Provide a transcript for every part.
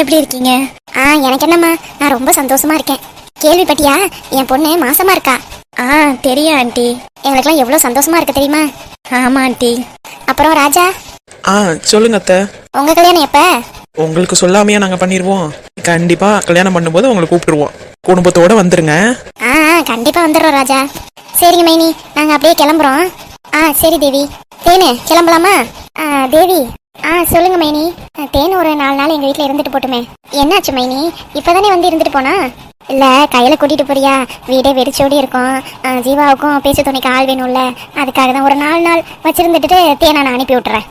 எப்படி இருக்கீங்க? ஆ எனக்கு என்னம்மா? நான் ரொம்ப சந்தோஷமா இருக்கேன். கேள்விப்பட்டியா? என் பொண்ணு மாசமா இருக்கா? ஆ தெரியும் ஆண்டி. எங்களுக்குலாம் எவ்வளோ சந்தோஷமா இருக்கு தெரியுமா? ஆமா ஆண்டி. அப்புறம் ராஜா? ஆ சொல்லுங்க அத்தை. உங்க கல்யாணம் எப்ப? உங்களுக்கு சொல்லாமையா நாங்க பண்ணிடுவோம் கண்டிப்பா கல்யாணம் பண்ணும்போது உங்களை கூப்பிட்டுருவோம். குடும்பத்தோட வந்துருங்க. ஆ ஆ, கண்டிப்பா வந்துடுறோம் ராஜா. சரிங்க மைனி. நாங்க அப்படியே கிளம்புறோம். ஆ சரி தேவி. தேனு கிளம்பலாமா? ஆ தேவி. ஆ சொல்லுங்க மைனி. தேன் ஒரு நாலு நாள் எங்க வீட்ல இருந்துட்டு போட்டுமே. என்னாச்சு மைனி? இப்பதானே வந்து இருந்துட்டு போனா? இல்ல கையில கூட்டிட்டு போறியா? வீடே வெறிச்சோடி இருக்கும். ஜீவாவுக்கும் பேச்சு துணைக்கு ஆள் வேணும்ல. அதுக்காக தான் ஒரு நாலு நாள் வச்சிருந்துட்டு தேனை நான் அனுப்பி விட்டுறேன்.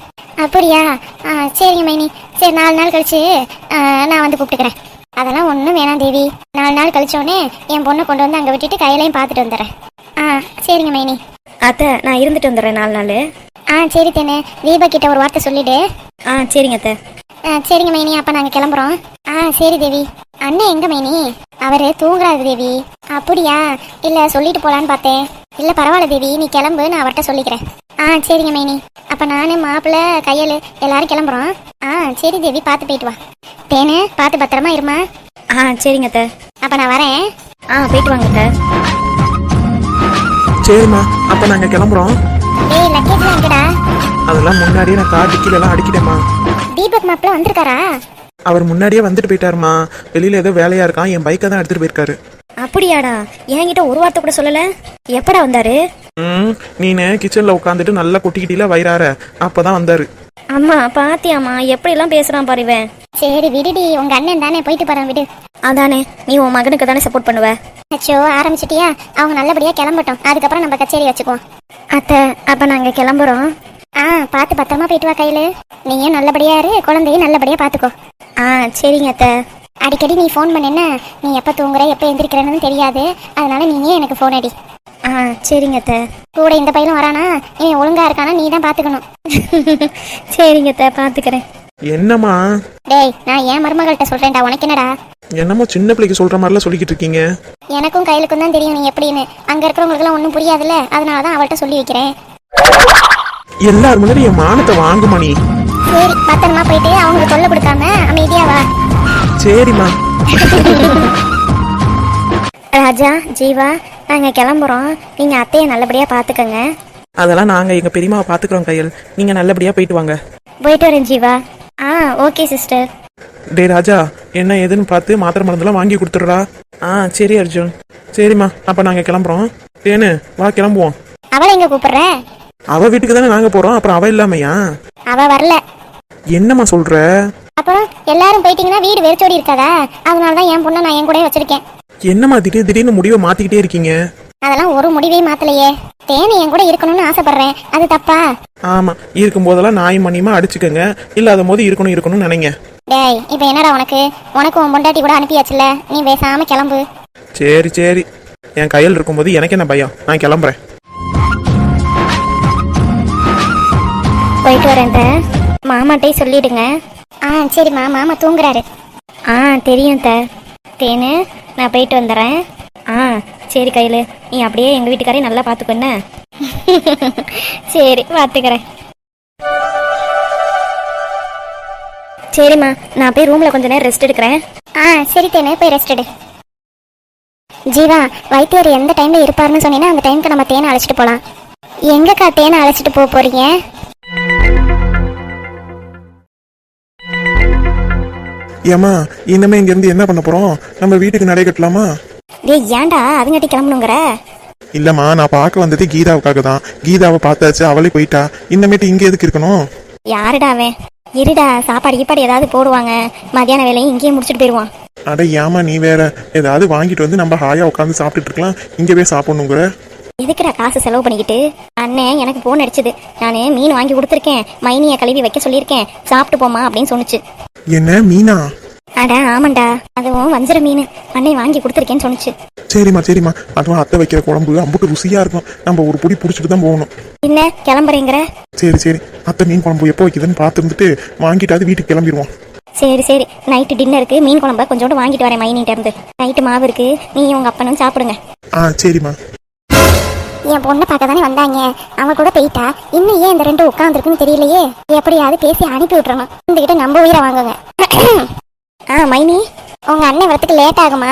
அப்படியா ஆ சரிங்க மைனி. சரி நாலு நாள் கழிச்சு நான் வந்து கூப்பிட்டுக்கிறேன். அதெல்லாம் ஒன்றும் வேணாம் தேவி. நாலு நாள் கழிச்சோடனே என் பொண்ணை கொண்டு வந்து அங்கே விட்டுட்டு கையிலையும் பார்த்துட்டு வந்துடுறேன். ஆ சரிங்க மைனி. அத்தை நான் இருந்துட்டு வந்துடுறேன் நாலு நாள். ஆ சரி தேனு. தீபா கிட்ட ஒரு வார்த்தை சொல்லிடு. ஆ சரிங்க அத்தை. ஆ சரிங்க மைனி. அப்போ நாங்கள் கிளம்புறோம். ஆ சரி தேவி. அண்ணன் எங்க மைனி? அவர் தூங்குறாரு தேவி. அப்படியா? இல்லை சொல்லிட்டு போலான்னு பார்த்தேன். இல்லை பரவாயில்ல தேவி. நீ கிளம்பு நான் அவர்கிட்ட சொல்லிக்கிறேன். ஆ சரிங்க மைனி. அப்போ நான் மாப்பிள்ளை கையல் எல்லாரும் கிளம்புறோம். ஆ சரி தேவி பார்த்து போயிட்டு வா. தேனு பார்த்து பத்திரமா இருமா. ஆ சரிங்க அத்தை. அப்போ நான் வரேன். ஆ போயிட்டு வாங்க அத்தை. சரிம்மா அப்ப நாங்க கிளம்புறோம். ஏய் லக்கேஜ்லாம் எங்கடா? அதெல்லாம் முன்னாடியே நான் கார் டிக்கில எல்லாம் அடிக்கிட்டேம்மா. தீபக் மாப்பிள்ள வந்திருக்காரா? அவர் முன்னாடியே வந்துட்டு போயிட்டாருமா வெளியில ஏதோ வேலையா இருக்கான் என் பைக்கை தான் எடுத்துட்டு போயிருக்காரு. அப்படியாடா என்கிட்ட ஒரு வார்த்தை கூட சொல்லல. எப்படா வந்தாரு? ம் நீனு கிச்சன்ல உட்காந்துட்டு நல்லா கொட்டிக்கிட்டீல வயிறார. அப்பதான் வந்தாரு. அம்மா பாத்தியாம்மா எப்படிலாம் பேசுறான் பாரு இவன். சரி விடுடி. உங்க அண்ணன் தானே போயிட்டு போறான் விடு. அதானே நீ உன் மகனுக்கு தானே சப்போர்ட் பண்ணுவ? அச்சோ ஆரம்பிச்சிட்டியா? அவங்க நல்லபடியா கிளம்பட்டும். அதுக்கப்புறம் நம்ம கச்சேரி வச்சுக்குவோம். அத்தை அப்ப நாங்க கிளம்புறோம். ஆ பார்த்து பத்திரமா போயிட்டு வா கையில. நீயும் நல்லபடியா இரு குழந்தையும் நல்லபடியா பாத்துக்கோ. ஆ சரிங்க அத்தை. அடிக்கடி நீ ஃபோன் பண்ணேன்னா நீ எப்ப தூங்குற எப்ப எந்திரிக்கிறன்னு தெரியாது. அதனால நீயே எனக்கு ஃபோன் அடி. சரிங்க அத்தை. கூட இந்த பையனும் வரானா? இவன் ஒழுங்கா இருக்கானா? நீ தான் பாத்துக்கணும். சரிங்க அத்தை பாத்துக்கிறேன். என்னம்மா? டேய் நான் என் மருமகள்கிட்ட சொல்றேன்டா. உனக்கு என்னடா? என்னமோ சின்ன பிள்ளைக்கு சொல்ற மாதிரிலாம் சொல்லிக்கிட்டு இருக்கீங்க? எனக்கும் கையிலுக்கும் தான் தெரியும் நீ எப்படின்னு. அங்க இருக்கிறவங்களுக்குலாம் ஒன்றும் புரியாதுல்ல. அதனால தான் அவள்கிட்ட சொல்லி வைக்கிறேன். எல்லாரும் முன்னாடி என் மானத்தை வாங்குமா நீ. சரி பத்திரமா போயிட்டு அவங்களுக்கு தொல்லை கொடுக்காம அமைதியா வா. சரிம்மா. ராஜா ஜீவா நாங்க கிளம்புறோம். நீங்க அத்தையை நல்லபடியா பாத்துக்கங்க. அதெல்லாம் நாங்க எங்க பெரியம்மாவை பாத்துக்கிறோம் கையல். நீங்க நல்லபடியா போயிட்டு வாங்க. போயிட்டு வரேன் ஜீவா. ஆ ஓகே சிஸ்டர். டே ராஜா என்ன ஏதுன்னு பார்த்து மாத்திரை மருந்தெல்லாம் வாங்கி கொடுத்துடுறா. ஆ சரி அர்ஜுன். சரிம்மா அப்ப நாங்க கிளம்புறோம். தேனு வா கிளம்புவோம். அவளை எங்க கூப்பிடுற? அவ வீட்டுக்கு தானே நாங்க போறோம் அப்புறம் அவ இல்லாமையா? அவ வரல. என்னம்மா சொல்ற? அப்புறம் எல்லாரும் போயிட்டீங்கன்னா வீடு வெறிச்சோடி இருக்காதா? அதனால தான் என் பொண்ணை நான் என் கூடயே வச்சிருக்கேன். என்னம்மா திடீர் திடீர்னு முடிவை மாத்திக்கிட்டே இருக்கீங்க? அதெல்லாம் ஒரு முடிவே மாத்தலையே. தேனி என் கூட இருக்கணும்னு ஆசைப்படுறேன். அது தப்பா? ஆமா இருக்கும் போதெல்லாம் நாய் மணியமா அடிச்சுக்கோங்க. இல்லாத போது இருக்கணும் இருக்கணும்னு நினைங்க. டேய் இப்போ என்னடா உனக்கு? உனக்கு உன் பொண்டாட்டி கூட அனுப்பியாச்சுல நீ பேசாம கிளம்பு. சரி சரி. என் கையில் இருக்கும்போது எனக்கு என்ன பயம்? நான் கிளம்புறேன். போயிட்டு வரேன் அத்தை. மாமாட்டே சொல்லிடுங்க. ஆ சரிம்மா மாமா தூங்குறாரு. ஆ தெரியும் த தேனு நான் போயிட்டு வந்துடுறேன் ஆ சரி கையில். நீ அப்படியே எங்கள் வீட்டுக்காரையும் நல்லா பார்த்துக்கொன்ன சரி பார்த்துக்கிறேன் சரிம்மா நான் போய் ரூமில் கொஞ்ச நேரம் ரெஸ்ட் எடுக்கிறேன். ஆ சரி தேனே போய் ரெஸ்ட் எடு. ஜீவா வைத்தியர் எந்த டைமில் இருப்பாருன்னு சொன்னீங்கன்னா அந்த டைம்க்கு நம்ம தேனை அழைச்சிட்டு போகலாம் எங்கக்கா தேனை அழைச்சிட்டு போக போகிறீங்க ஏமா இனிமே இங்க இருந்து என்ன பண்ண போறோம்? நம்ம வீட்டுக்கு நடை கட்டலாமா? டேய் ஏன்டா? அதுங்காட்டி கிளம்பணுங்கிற? இல்லம்மா நான் பார்க்க வந்தது கீதாவுக்காக தான். கீதாவை பார்த்தாச்சு அவளே போயிட்டா. இன்னமேட்டு இங்க எதுக்கு இருக்கணும்? யாருடா அவன்? இருடா சாப்பாடு கீப்பாடு ஏதாவது போடுவாங்க. மதியான வேலையும் இங்கேயே முடிச்சுட்டு போயிடுவான் அட ஏமா நீ வேற ஏதாவது வாங்கிட்டு வந்து நம்ம ஹாயா உட்காந்து சாப்பிட்டுட்டு இருக்கலாம். இங்க போய் சாப்பிடணுங்கிற? எதுக்குடா காசு செலவு பண்ணிக்கிட்டு? அண்ணன் எனக்கு போன் அடிச்சது. நான் மீன் வாங்கி கொடுத்துருக்கேன். மைனியை கழுவி வைக்க சொல்லியிருக்கேன். சாப்பிட்டு போமா அப்படின்னு சொன்னுச்சு. என்ன மீனா? அட ஆமாண்டா. அதுவும் வஞ்சிர மீன். அண்ணன் வாங்கி கொடுத்துருக்கேன்னு சொன்னுச்சு. சரிம்மா சரிம்மா. அதுவும் அத்தை வைக்கிற குழம்பு அம்புட்டு ருசியா இருக்கும். நம்ம ஒரு புடி புடிச்சிட்டு தான் போகணும். என்ன கிளம்புறேங்கிற? சரி சரி. அத்தை மீன் குழம்பு எப்போ வைக்குதுன்னு பார்த்துருந்துட்டு வாங்கிட்டாவது வீட்டுக்கு கிளம்பிடுவோம். சரி சரி. நைட்டு டின்னருக்கு மீன் குழம்ப கொஞ்சோண்டு வாங்கிட்டு வரேன் மைனிட்ட இருந்து நைட்டு மாவு இருக்கு. நீ உங்க அப்பனும் சாப்பிடுங்க. ஆ சரிம்மா. என் பொண்ணை பார்க்க தானே வந்தாங்க? அவங்க கூட போயிட்டா? இன்னும் ஏன் இந்த ரெண்டு உட்காந்துருக்குன்னு தெரியலையே? எப்படியாவது பேசி அனுப்பி விட்டுறணும். இந்த கிட்ட நம்ம உயிரை வாங்குங்க. ஆ மைனி உங்க அண்ணன் வரத்துக்கு லேட் ஆகுமா?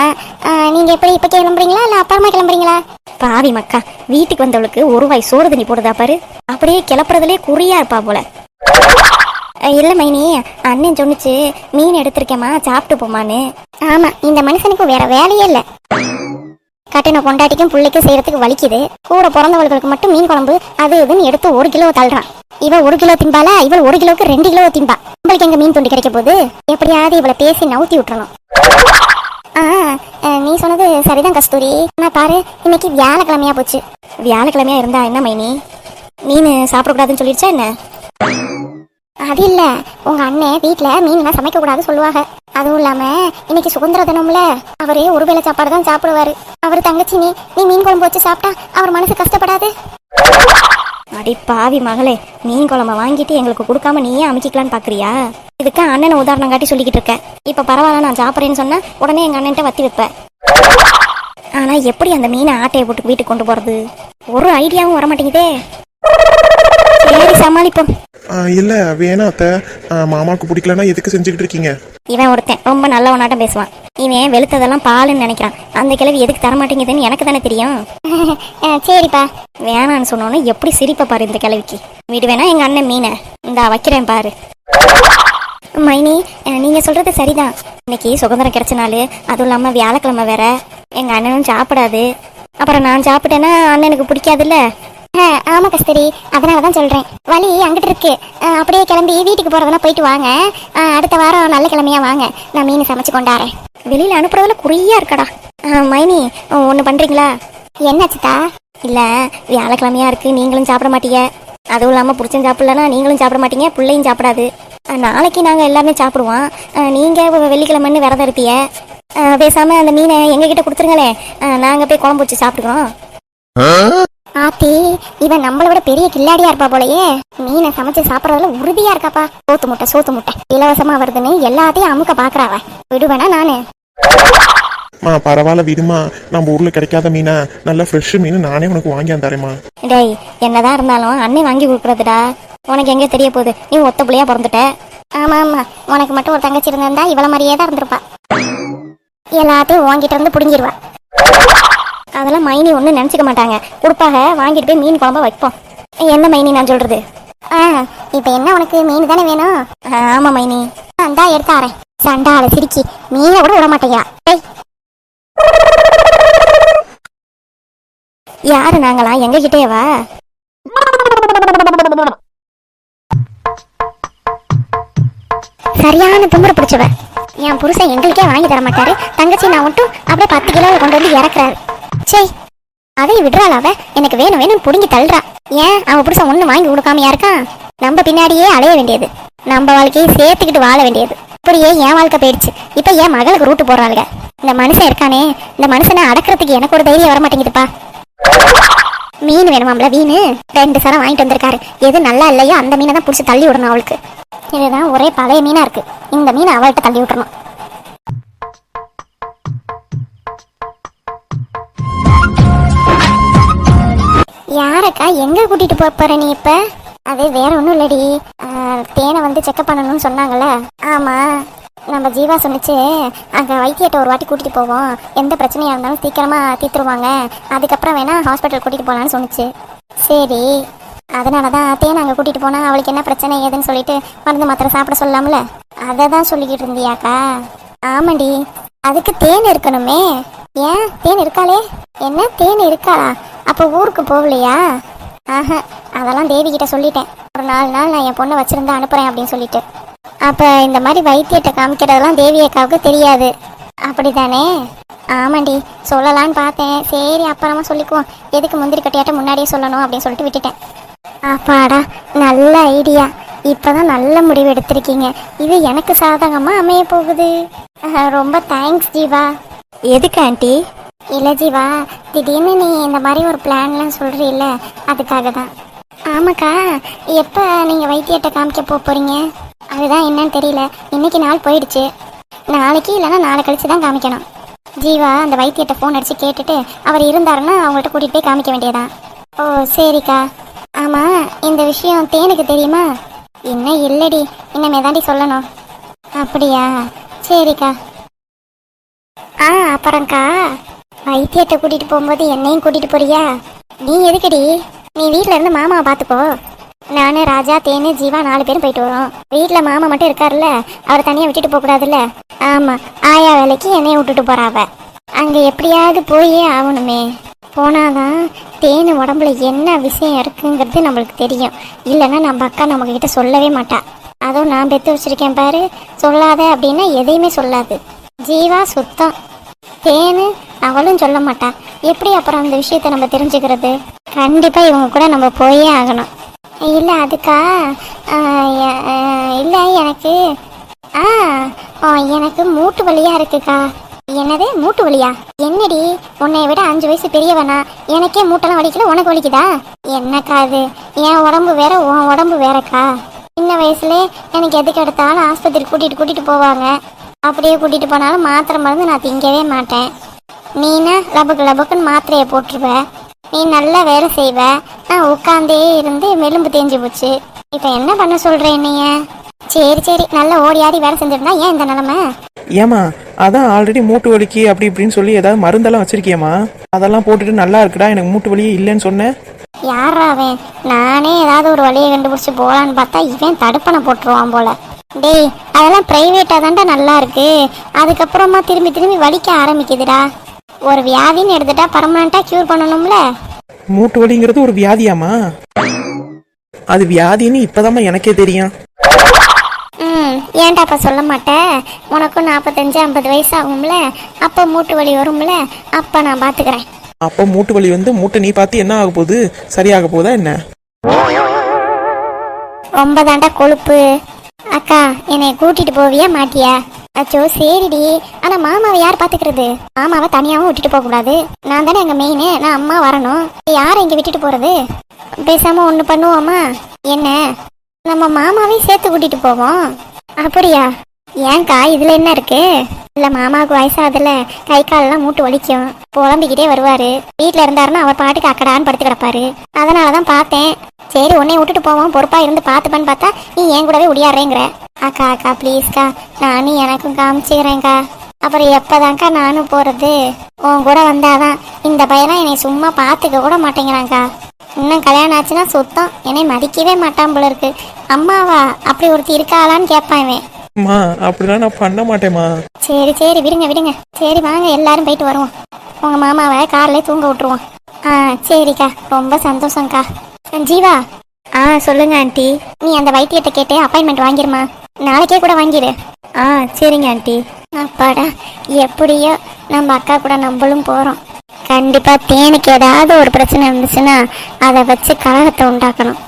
நீங்க எப்படி இப்ப கிளம்புறீங்களா? இல்ல அப்புறமா கிளம்புறீங்களா? பாவி மக்கா வீட்டுக்கு வந்தவளுக்கு ஒரு வாய் சோறு தண்ணி போடுதா பாரு. அப்படியே கிளப்புறதுலே குறியா இருப்பா போல. இல்ல மைனி அண்ணன் சொன்னுச்சு மீன் எடுத்திருக்கேம்மா சாப்பிட்டு போமான்னு. ஆமா இந்த மனுஷனுக்கு வேற வேலையே இல்லை. கட்டின பொண்டாட்டிக்கும் பிள்ளைக்கும் செய்யறதுக்கு வலிக்குது. கூட பிறந்தவர்களுக்கு மட்டும் மீன் குழம்பு அது இதுன்னு எடுத்து ஒரு கிலோ தள்ளுறான். இவ ஒரு கிலோ திம்பாலா இவள் ஒரு கிலோவுக்கு ரெண்டு கிலோ திம்பா. நம்மளுக்கு எங்க மீன் துண்டு கிடைக்க போது எப்படியாவது இவளை பேசி நவுத்தி விட்டுறணும். ஆ நீ சொன்னது சரிதான் கஸ்தூரி. ஆனா பாரு இன்னைக்கு வியாழக்கிழமையா போச்சு. வியாழக்கிழமையா இருந்தா என்ன மைனி? மீன் சாப்பிடக்கூடாதுன்னு சொல்லிடுச்சா என்ன? அது இல்ல. உங்க அண்ணன் வீட்டுல மீன்லாம் சமைக்க கூடாது சொல்லுவாங்க. அதுவும் இல்லாம இன்னைக்கு சுதந்திர தினம்ல அவரு ஒரு வேளை சாப்பாடு தான் சாப்பிடுவாரு. அவர் தங்கச்சி நீ நீ மீன் குழம்பு வச்சு சாப்பிட்டா அவர் மனசு கஷ்டப்படாது. அடி பாவி மகளே மீன் குழம்ப வாங்கிட்டு எங்களுக்கு கொடுக்காம நீயே அமைக்கலான்னு பாக்குறியா? இதுக்கு அண்ணனை உதாரணம் காட்டி சொல்லிக்கிட்டு இருக்கேன். இப்ப பரவாயில்ல நான் சாப்பிட்றேன்னு சொன்னா உடனே எங்க அண்ணன்ட்ட வத்தி வைப்பேன் ஆனா எப்படி அந்த மீனை ஆட்டையை போட்டு வீட்டுக்கு கொண்டு போறது? ஒரு ஐடியாவும் வர மாட்டேங்குதே சரி சமாளிப்போம். இல்ல வேணா அத்தை. ஆ, மாமாவுக்கு பிடிக்கலன்னா எதுக்கு செஞ்சுக்கிட்டு இருக்கீங்க? இவன் ஒருத்தன் ரொம்ப நல்லவனாட்டம் பேசுவான். இவன் வெளுத்ததெல்லாம் பாலுன்னு நினைக்கிறான். அந்த கிழவி எதுக்கு தர மாட்டேங்குதுன்னு எனக்கு தானே தெரியும். சரிப்பா. வேணான்னு சொன்னோன்னே எப்படி சிரிப்ப பாரு இந்த கிழவிக்கு. வீடு வேணா எங்க அண்ணன் மீனை. இந்தா வைக்கிறேன் பாரு. மைனி நீங்க சொல்றது சரிதான். இன்னைக்கு சுதந்திரம் கிடைச்ச நாள் அதுவும் இல்லாம வியாழக்கிழமை வேற. எங்க அண்ணனும் சாப்பிடாது. அப்புறம் நான் சாப்பிட்டேன்னா அண்ணனுக்கு பிடிக்காதுல்ல? ஆமா கஸ்தூரி. அதனால தான் சொல்றேன். வழி அங்கிட்டு இருக்கு. அப்படியே கிளம்பி வீட்டுக்கு போறதுனா போயிட்டு வாங்க. அடுத்த வாரம் நல்ல கிழமையா வாங்க. நான் மீன் சமைச்சு கொண்டாறேன் வெளியில அனுப்புறதுல குறியா இருக்கடா. மைனி ஒன்று பண்றீங்களா? என்னாச்சுதா இல்ல வியாழக்கிழமையா இருக்கு. நீங்களும் சாப்பிட மாட்டீங்க. அதுவும் இல்லாம புருஷன் சாப்பிடலன்னா நீங்களும் சாப்பிட மாட்டீங்க. பிள்ளையும் சாப்பிடாது. நாளைக்கு நாங்க எல்லாருமே சாப்பிடுவோம். நீங்க வெ- வெள்ளிக்கிழமைன்னு விரதம் இருப்பீங்க. பேசாமல் பேசாம அந்த மீனை எங்ககிட்ட கொடுத்துருங்களே நாங்க போய் குழம்பு வச்சு சாப்பிடுவோம் ஆத்தி இவன் நம்மளை விட பெரிய கில்லாடியா இருப்பா போலயே. மீனை சமைச்சு சாப்பிடறதுல உறுதியா இருக்காப்பா. சோத்து முட்டை சோத்து முட்டை. இலவசமா வருதுன்னு எல்லாத்தையும் அமுக்க பாக்குறாவ. விடுவேனா நானு? மா பரவாயில்ல விடுமா. நம்ம ஊர்ல கிடைக்காத மீனா நல்ல ஃப்ரெஷ் மீன் நானே உனக்கு வாங்கி தரேம்மா. டேய் என்னதான் இருந்தாலும் அண்ணன் வாங்கி கொடுக்குறதுடா. உனக்கு எங்க தெரிய போகுது? நீ ஒத்த புள்ளையா பிறந்துட்ட. ஆமா ஆமா. உனக்கு மட்டும் ஒரு தங்கச்சி இருந்திருந்தா இவள மாதிரியே தான் இருந்திருப்பா. எல்லாத்தையும் வாங்கிட்டு வந்து புடுங்கிடுவா அதெல்லாம் மைனி ஒன்றும் நினச்சிக்க மாட்டாங்க. கொடுப்பாக வாங்கிட்டு போய் மீன் குழம்பா வைப்போம். என்ன மைனி நான் சொல்றது? ஆ இப்போ என்ன உனக்கு மீன் தானே வேணும்? ஆமாம் ஆமா மைனி. அந்தா எடுத்தாரேன் சண்டாள சிரிக்கி மீனை கூட விட மாட்டேங்கிறா டேய் யாரு நாங்களா? எங்க கிட்டேவா சரியான தும்புற பிடிச்சவ என் புருஷன் எங்களுக்கே வாங்கி தர மாட்டாரு தங்கச்சி நான் மட்டும் அப்படியே பத்து கிலோ கொண்டு வந்து இறக்குறாரு. சே அதை விடுறாள் அவ. எனக்கு வேணும் வேணும் புடுங்கி தள்ளுறா. ஏன்? அவன் புருஷன் ஒண்ணு வாங்கி கொடுக்காமையா இருக்கான்? நம்ம பின்னாடியே அலைய வேண்டியது. நம்ம வாழ்க்கையை சேர்த்துக்கிட்டு வாழ வேண்டியது. இப்படியே என் வாழ்க்கை போயிடுச்சு. இப்ப என் மகளுக்கு ரூட்டு போறாளுங்க இந்த மனுஷன் இருக்கானே. இந்த மனுஷனை அடக்கிறதுக்கு எனக்கு ஒரு தைரியம் வர மாட்டேங்குதுப்பா மீன் வேணுமாம்ல மீன்? ரெண்டு சரம் வாங்கிட்டு வந்திருக்காரு. எது நல்லா இல்லையோ அந்த மீனை தான் பிடிச்சி தள்ளி விடணும் அவளுக்கு. இதுதான் ஒரே பழைய மீனா இருக்கு. இந்த மீனை அவள்கிட்ட தள்ளி விட்டுறணும். எங்க கூட்டிட்டு போக போற நீ இப்ப? அது வேற ஒண்ணும் இல்லடி. தேனை வந்து செக்அப் பண்ணணும்னு சொன்னாங்கல்ல. ஆமா. நம்ம ஜீவா சொன்னுச்சு அங்க வைத்தியத்தை ஒரு வாட்டி கூட்டிட்டு போவோம். எந்த பிரச்சனையா இருந்தாலும் சீக்கிரமா தீர்த்துருவாங்க. அதுக்கப்புறம் வேணா ஹாஸ்பிட்டல் கூட்டிட்டு போலான்னு சொன்னுச்சு. சரி. அதனால தான் தேனை அங்கே கூட்டிட்டு போனா அவளுக்கு என்ன பிரச்சனை ஏதுன்னு சொல்லிட்டு மருந்து மாத்திரை சாப்பிட சொல்லாமல? அதை தான் சொல்லிக்கிட்டு இருந்தியாக்கா. ஆமாடி அதுக்கு தேன் இருக்கணுமே. ஏன்? தேன் இருக்காளே. என்ன? தேன் இருக்காளா? அப்போ ஊருக்கு போகலையா? ஆஹ அதெல்லாம் தேவி கிட்ட சொல்லிட்டேன். ஒரு நாலு நாள் நான் என் பொண்ணை வச்சிருந்தா அனுப்புறேன் அப்படின்னு சொல்லிட்டு. அப்ப இந்த மாதிரி வைத்தியத்தை காமிக்கிறதெல்லாம் தேவி அக்காவுக்கு தெரியாது. அப்படிதானே ஆமாண்டி சொல்லலான்னு பார்த்தேன். சரி அப்புறமா சொல்லிக்குவோம். எதுக்கு முந்திரி கட்டியாட்ட முன்னாடியே சொல்லணும் அப்படின்னு சொல்லிட்டு விட்டுட்டேன். அப்பாடா நல்ல ஐடியா. இப்போதான் நல்ல முடிவு எடுத்திருக்கீங்க. இது எனக்கு சாதகமாக அமைய போகுது. ரொம்ப தேங்க்ஸ் ஜீவா. எதுக்கு ஆண்டி? இல்லை ஜீவா திடீர்னு நீ இந்த மாதிரி ஒரு பிளான்லாம் சொல்கிறீல்ல அதுக்காக தான் ஆமாக்கா எப்போ நீங்கள் வைத்தியத்தை காமிக்க போக போகிறீங்க அதுதான் என்னன்னு தெரியல. இன்னைக்கு நாள் போயிடுச்சு. நாளைக்கு இல்லைன்னா நாளை கழிச்சு தான் காமிக்கணும். ஜீவா அந்த வைத்தியத்தை ஃபோன் அடித்து கேட்டுட்டு அவர் இருந்தாருன்னா அவங்கள்ட்ட கூட்டிகிட்டு போய் காமிக்க வேண்டியதான் ஓ சரிக்கா. ஆமாம் இந்த விஷயம் தேனுக்கு தெரியுமா? இன்னும் இல்லடி இன்னமே தாண்டி சொல்லணும். அப்படியா? சரிக்கா. ஆ அப்புறம்க்கா. வைத்தியத்தை கூட்டிட்டு போகும்போது என்னையும் கூட்டிட்டு போறியா? நீ எதுக்குடி? நீ வீட்டில் இருந்து மாமாவை பார்த்துக்கோ. நானு ராஜா தேனு ஜீவா நாலு பேரும் போயிட்டு வரோம். வீட்டில் மாமா மட்டும் இருக்காருல்ல? அவர் தனியா விட்டுட்டு போக கூடாதுல்ல ஆமா ஆயா வேலைக்கு என்னைய விட்டுட்டு போறாவ அங்க எப்படியாவது போயே ஆகணுமே. போனாதான் தேனு உடம்புல என்ன விஷயம் இருக்குங்கிறது நம்மளுக்கு தெரியும். இல்லைன்னா நம்ம அக்கா நம்ம கிட்ட சொல்லவே மாட்டா. அதுவும் நான் பெத்து வச்சிருக்கேன் பாரு. சொல்லாத அப்படின்னா எதையுமே சொல்லாது. ஜீவா சுத்தம். தேனு அவளும் சொல்ல மாட்டா. எப்படி அப்புறம் அந்த விஷயத்தை நம்ம தெரிஞ்சுக்கிறது? கண்டிப்பாக இவங்க கூட நம்ம போயே ஆகணும். இல்லை அதுக்கா? இல்லை எனக்கு ஆ எனக்கு மூட்டு வழியாக இருக்குக்கா. என்னது மூட்டு வலியா? என்னடி? உன்னை விட அஞ்சு வயசு பெரியவனா? எனக்கே மூட்டெல்லாம் வலிக்கல உனக்கு வலிக்குதா? என்னக்கா அது? என் உடம்பு வேற உன் உடம்பு வேறக்கா. சின்ன வயசுல எனக்கு எதுக்கு எடுத்தாலும் ஆஸ்பத்திரி கூட்டிட்டு கூட்டிட்டு போவாங்க. அப்படியே கூட்டிட்டு போனாலும் மாத்திரை மருந்து நான் திங்கவே மாட்டேன். நீனா லபக்கு லபக்குன்னு மாத்திரையை போட்டுருவ. நீ நல்லா வேலை செய்வ. நான் உட்காந்தே இருந்து மெலும்பு தேஞ்சு போச்சு. இப்போ என்ன பண்ண சொல்றேன் நீங்க சரி சரி. நல்லா ஓடி ஆடி வேலை செஞ்சிருந்தா ஏன் இந்த நிலமை? ஏமா அதான் ஆல்ரெடி மூட்டு வலிக்கு அப்படி இப்படின்னு சொல்லி ஏதாவது மருந்தெல்லாம் வச்சிருக்கியம்மா? அதெல்லாம் போட்டுட்டு நல்லா இருக்குடா எனக்கு மூட்டு வலியே இல்லைன்னு சொன்னேன். யாரா அவன்? நானே ஏதாவது ஒரு வழியை கண்டுபிடிச்சு போலான்னு பார்த்தா இவன் தடுப்பணை போட்டுருவான் போல. டேய் அதெல்லாம் பிரைவேட்டா தான்டா நல்லா இருக்கு. அதுக்கப்புறமா திரும்பி திரும்பி வலிக்க ஆரம்பிக்குதுடா. ஒரு வியாதின்னு எடுத்துட்டா பர்மனண்டா கியூர் பண்ணணும்ல? மூட்டு வலிங்கிறது ஒரு வியாதியாமா அது வியாதின்னு இப்பதாம்மா எனக்கே தெரியும். ம் ஏன்டா அப்ப சொல்ல மாட்டேன் உனக்கும் நாற்பத்தஞ்சு ஐம்பது வயசு ஆகும்ல? அப்போ மூட்டு வலி வரும்ல? அப்ப நான் பாத்துக்கிறேன். அப்போ மூட்டு வலி வந்து மூட்டை நீ பார்த்து என்ன ஆக போகுது? சரியாக போதா என்ன? ரொம்ப தாண்டா கொழுப்பு. அக்கா என்னை கூட்டிட்டு போவியா மாட்டியா? அச்சோ சரிடி. ஆனா மாமாவை யார் பாத்துக்கிறது? மாமாவை தனியாவும் விட்டுட்டு போக கூடாது. நான் தானே எங்க மெயின் நான் அம்மா வரணும். யாரை இங்க விட்டுட்டு போறது? பேசாம ஒண்ணு பண்ணுவோமா? என்ன? நம்ம மாமாவையும் சேர்த்து கூட்டிட்டு போவோம். அப்படியா? ஏன்க்கா இதுல என்ன இருக்கு? இல்ல மாமாவுக்கு வயசாகுதுல கை காலெல்லாம் மூட்டு ஒழிக்கும் புலம்பிக்கிட்டே வருவாரு. வீட்டுல இருந்தாருன்னா அவர் பாட்டுக்கு அக்கடான்னு படுத்து கிடப்பாரு. அதனாலதான் பார்த்தேன். சரி உன்னை விட்டுட்டு போவோம். பொறுப்பா இருந்து பார்த்துப்பேன்னு பார்த்தா நீ என் கூடவே உடியாடுறேங்கிற அக்கா அக்கா ப்ளீஸ்க்கா நானும் எனக்கும் காமிச்சுக்கிறேன்க்கா. அப்புறம் எப்பதான்க்கா நானும் போறது? உன் கூட வந்தாதான் இந்த பையனா என்னை சும்மா பார்த்துக்க கூட மாட்டேங்கிறான்க்கா. இன்னும் கல்யாணம் ஆச்சுன்னா சுத்தம். என்னை மதிக்கவே மாட்டான் போல இருக்கு. அம்மாவா? அப்படி ஒருத்தி இருக்காளான்னு கேட்பான் இவன். அம்மா அப்படிலாம் நான் பண்ண மாட்டேம்மா. சரி சரி விடுங்க விடுங்க. சரி வாங்க எல்லாரும் போயிட்டு வருவோம். உங்க மாமாவை கார்லயே தூங்க விட்டுருவோம். ஆ சரிக்கா. ரொம்ப சந்தோஷம்க்கா. ஜீவா. ஆ சொல்லுங்க ஆண்டி. நீ அந்த வைத்தியத்தை கேட்டு அப்பாயின்மெண்ட் வாங்கிருமா? நாளைக்கே கூட வாங்கிடு ஆ சரிங்க ஆண்டி. அப்பாடா எப்படியோ நம்ம அக்கா கூட நம்மளும் போகிறோம் கண்டிப்பாக தேனுக்கு ஏதாவது ஒரு பிரச்சனை இருந்துச்சுன்னா அதை வச்சு கழகத்தை உண்டாக்கணும்.